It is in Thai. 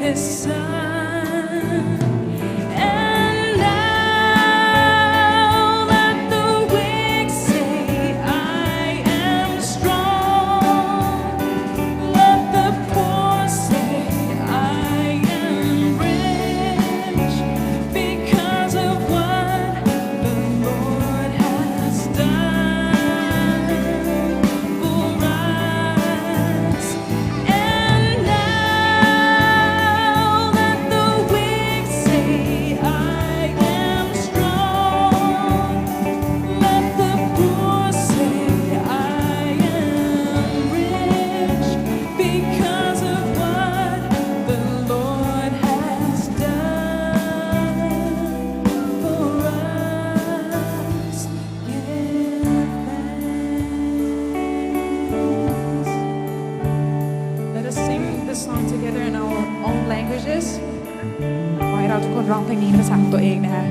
essa เราทุกคนร้องเพลงนี้ภาษาของตัวเองนะคะ